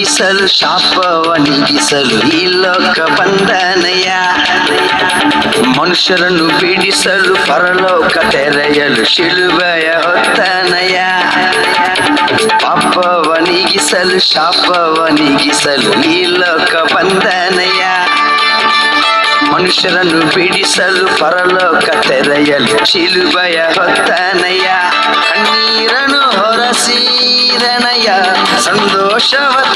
ನೀಗಿಸಲು ಶಾಪವ ನೀಗಿಸಲು ಈ ಲೋಕ ಬಂದನಯ್ಯ ಮನುಷ್ಯರನ್ನು ಬಿಡಿಸಲು ಪರಲೋಕ ತೆರೆಯಲು ಶಿಲುಬೆಯ ಹೊತ್ತನಯ್ಯ ಪಾಪವ ನೀಗಿಸಲು ಶಾಪವ ನೀಗಿಸಲು ಈ ಲೋಕ ಬಂದನಯ್ಯ ಮನುಷ್ಯರನ್ನು ಬಿಡಿಸಲು ಪರಲೋಕ ತೆರೆಯಲು ಶಿಲುಬೆಯ ಹೊತ್ತನಯ್ಯ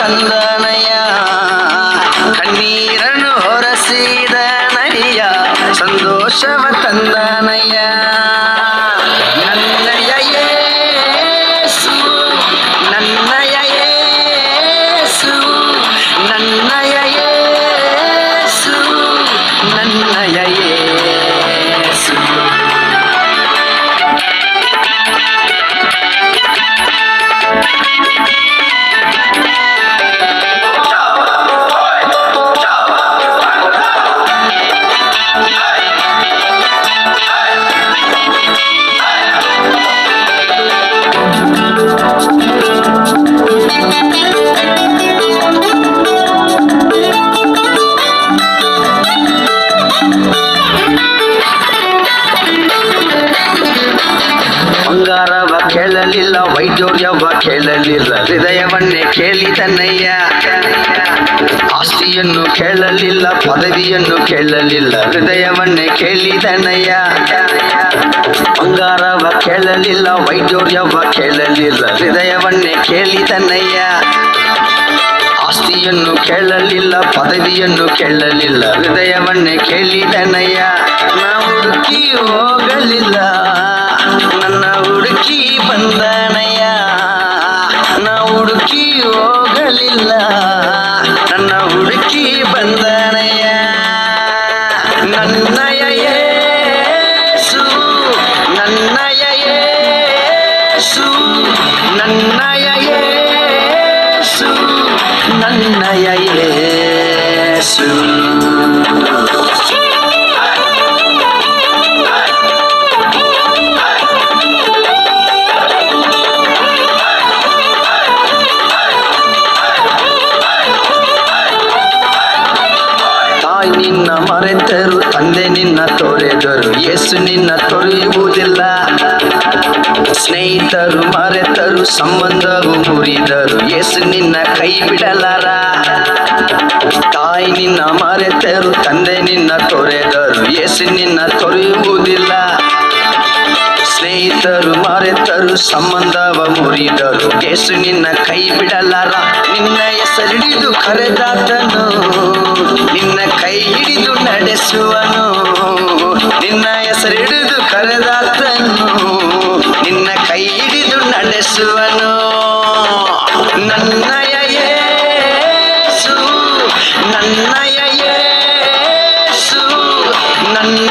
கந்தனையா கண்ணீரன் ஒரு சீதனையா? சந்தோஷவ தந்தனையா? ಕೇಳಲಿಲ್ಲ ವೈದ್ಯೋರ್ಯವ ಕೇಳಲಿಲ್ಲ. ಹೃದಯವನ್ನೇ ಕೇಳಿದನಯ್ಯ ಆಸ್ತಿಯನ್ನು ಕೇಳಲಿಲ್ಲ, ಪದವಿಯನ್ನು ಕೇಳಲಿಲ್ಲ. ಹೃದಯವನ್ನೇ ಕೇಳಿದನಯ್ಯ ಬಂಗಾರವ ಕೇಳಲಿಲ್ಲ ವೈದ್ಯೋರ್ಯವ ಕೇಳಲಿಲ್ಲ. ಹೃದಯವನ್ನೇ ಕೇಳಿದನಯ್ಯ ಆಸ್ತಿಯನ್ನು ಕೇಳಲಿಲ್ಲ, ಪದವಿಯನ್ನು ಕೇಳಲಿಲ್ಲ. ಹೃದಯವನ್ನೇ ಕೇಳಿದನಯ್ಯ ನಾವು ಹುಡುಕಿ ಹೋಗಲಿಲ್ಲ, ನನ್ನ ಬಂದನಯ್ಯ ನಾ ಹುಡುಕಿ ಹೋಗಲಿಲ್ಲ. ನನ್ನ ಹುಡುಕಿ ಬಂದನಯ್ಯ ನನ್ನಯ ತಂದೆ ನಿನ್ನ ತೊರೆದರು, ಯೇಸು ನಿನ್ನ ತೊರೆಯುವುದಿಲ್ಲ. ಸ್ನೇಹಿತರು ಮರೆತರು, ಸಂಬಂಧವು ಮುರಿದರು, ಯೇಸು ನಿನ್ನ ಕೈ ಬಿಡಲಾರ. ತಾಯಿ ನಿನ್ನ ಮರೆತರು, ತಂದೆ ನಿನ್ನ ತೊರೆದರು, ಯೇಸು ನಿನ್ನ ತೊರೆಯುವುದಿಲ್ಲ. ಸ್ನೇಹಿತರು ಮರೆತರು, ಸಂಬಂಧವ ಮುರಿದರು. ಕೇಸು ನಿನ್ನ ಕೈ ಬಿಡಲಾರ, ನಿನ್ನ ಹೆಸರಿಡಿದು ಕರೆದಾತನು. ನಿನ್ನ ಕೈ ಹಿಡಿದು ನಡೆಸುವನು. ನಿನ್ನ ಹೆಸರಿಡಿದು ಕರೆದಾತನು. ನಿನ್ನ ಕೈ ಹಿಡಿದು ನಡೆಸುವನು. ನನ್ನಯೇಸು ನನ್ನಯೇಸು ನನ್ನ